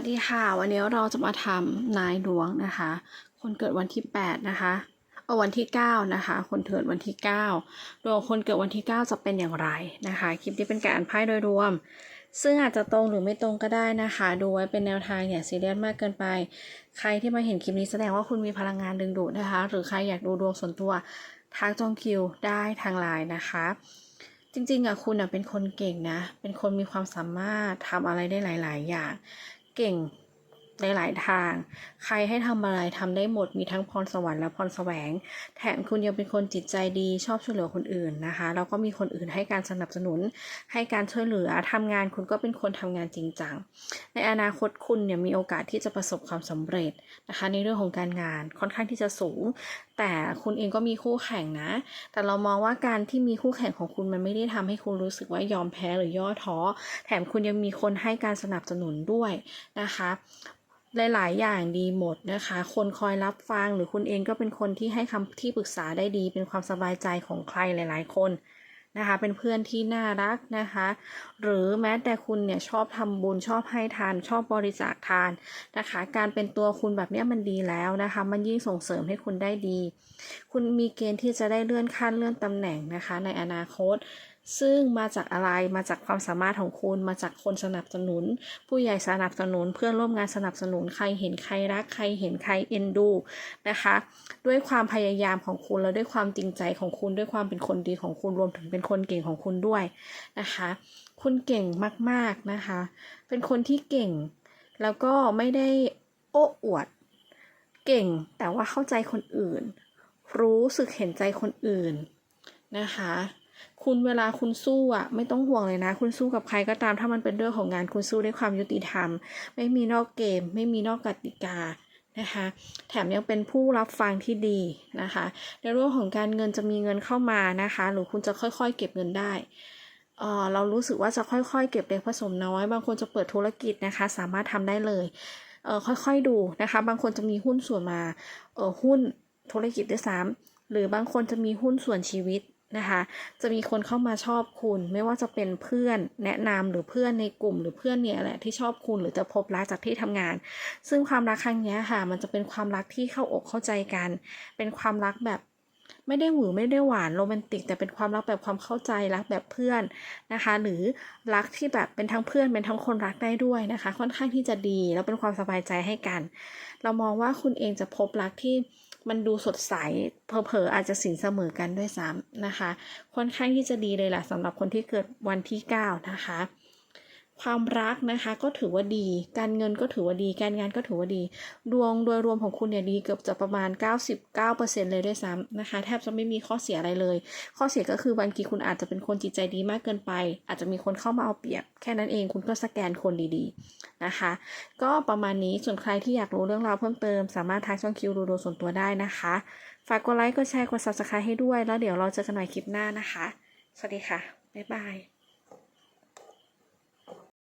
สดีค่ะ วันนี้เราจะมาทำนายหลวงนะคะ คนเกิดวันที่ 8 นะคะ เอาวันที่ 9 นะคะ คนเกิดวันที่ 9 ดวงคนเกิดวันที่ 9 จะเป็นอย่างไรนะคะ คลิปนี้เป็นการอ่านไพ่โดยรวม ซึ่งอาจจะตรงหรือไม่ตรงก็ได้นะคะ ดูไว้เป็นแนวทางอย่าซีเรียสมากเกินไป ใครที่มาเห็นคลิปนี้แสดงว่าคุณมีพลังงานดึงดูดนะคะ หรือใครอยากดูดวงส่วนตัวทักจองคิวได้ทางไลน์นะคะจริงๆอะคุณอะเป็นคนเก่งนะ เป็นคนมีความสามารถทำอะไรได้หลาย ๆ อย่าง เก่งในหลายทาง ใครให้ทำอะไรทำได้หมด มีทั้งพรสวรรค์และพรแสวง แถมคุณยังเป็นคนจิตใจดี ชอบช่วยเหลือคนอื่นนะคะ แล้วก็มีคนอื่นให้การสนับสนุน ให้การช่วยเหลือทำงานคุณก็เป็นคนทำงานจริงจัง ในอนาคตคุณเนี่ยมีโอกาสที่จะประสบความสำเร็จนะคะ ในเรื่องของการงานค่อนข้างที่จะสูง แต่คุณเองก็มีคู่แข่งนะ แต่เรามองว่าการที่มีคู่แข่งของคุณมันไม่ได้ทำให้คุณรู้สึกว่ายอมแพ้หรือย่อท้อ แถมคุณยังมีคนให้การสนับสนุนด้วยนะคะหลาย ๆ อย่างดีหมดนะคะ คนคอยรับฟังหรือคุณเองก็เป็นคนที่ให้คำที่ปรึกษาได้ดี เป็นความสบายใจของใครหลาย ๆ คน นะคะ เป็นเพื่อนที่น่ารักนะคะ หรือแม้แต่คุณเนี่ยชอบทำบุญชอบให้ทานชอบบริจาคทานนะคะ การเป็นตัวคุณแบบเนี้ยมันดีแล้วนะคะ มันยิ่งส่งเสริมให้คุณได้ดี คุณมีเกณฑ์ที่จะได้เลื่อนขั้นเลื่อนตำแหน่งนะคะ ในอนาคต ซึ่งมาจากอะไรมาจากความสามารถของคุณมาจากคนสนับสนุน ผู้ใหญ่สนับสนุนเพื่อนร่วมงานสนับสนุนใครเห็นใครรักใครเห็นใครเอ็นดูนะคะ ด้วยความพยายามของคุณและด้วยความจริงใจของคุณด้วยความเป็นคนดีของคุณรวมถึงเป็นคนเก่งของคุณด้วยนะคะ คุณเก่งมากๆนะคะ เป็นคนที่เก่ง แล้วก็ไม่ได้โอ้อวด เก่งแต่ว่าเข้าใจคนอื่น รู้สึกเห็นใจคนอื่นนะคะ คุณเวลาคุณสู้อะ ไม่ต้องห่วงเลยนะ คุณสู้กับใครก็ตามถ้ามันเป็นเรื่องของงานคุณสู้ด้วยความยุติธรรม ไม่มีนอกเกม ไม่มีนอกกติกานะคะแถมยังเป็นผู้รับฟังที่ดีนะคะ ในเรื่องของการเงินจะมีเงินเข้ามานะคะ หรือคุณจะค่อยๆ เก็บเงินได้เออเรารู้สึกว่าจะค่อยๆ เก็บเล็กผสมน้อย บางคนจะเปิดธุรกิจนะคะ สามารถทำได้เลยเออค่อยๆดูนะคะ บางคนจะมีหุ้นส่วนมาเออหุ้นธุรกิจด้วยซ้ำหรือบางคนจะมีหุ้นส่วนชีวิต นะคะ จะมีคนเข้ามาชอบคุณ ไม่ว่าจะเป็นเพื่อนแนะนำหรือเพื่อนในกลุ่มหรือเพื่อนเนี่ยแหละที่ชอบคุณหรือจะพบรักจากที่ทำงาน ซึ่งความรักครั้งนี้ค่ะ มันจะเป็นความรักที่เข้าอกเข้าใจกัน เป็นความรักแบบ ไม่ได้หวือไม่ได้หวานโรแมนติก แต่เป็นความรักแบบความเข้าใจรักแบบเพื่อนนะคะ หรือรักที่แบบเป็นทั้งเพื่อนเป็นทั้งคนรักได้ด้วยนะคะ ค่อนข้างที่จะดีแล้วเป็นความสบายใจให้กัน เรามองว่าคุณเองจะพบรักที่มันดูสดใสเผลอๆอาจจะสินเสมอกันด้วยซ้ำนะคะ ค่อนข้างที่จะดีเลยแหละสำหรับคนที่เกิดวันที่ 9 นะคะ ความรักนะคะก็ถือว่าดี การเงินก็ถือว่าดี การงานก็ถือว่าดี ดวงโดยรวมของคุณเนี่ยดีเกือบจะประมาณ 99%เลยด้วยซ้ำนะคะ แทบจะไม่มีข้อเสียอะไรเลย ข้อเสียก็คือบางทีคุณอาจจะเป็นคนจิตใจดีมากเกินไป อาจจะมีคนเข้ามาเอาเปรียบ แค่นั้นเองคุณก็สแกนคนดีๆนะคะ ก็ประมาณนี้ส่วนใครที่อยากรู้เรื่องราวเพิ่มเติม สามารถทักช่องคิวดูดวงส่วนตัวได้นะคะ ฝากกดไลค์กดแชร์กด subscribe ให้ด้วยแล้วเดี๋ยวเราเจอกันใหม่คลิปหน้านะคะ สวัสดีค่ะบ๊ายบาย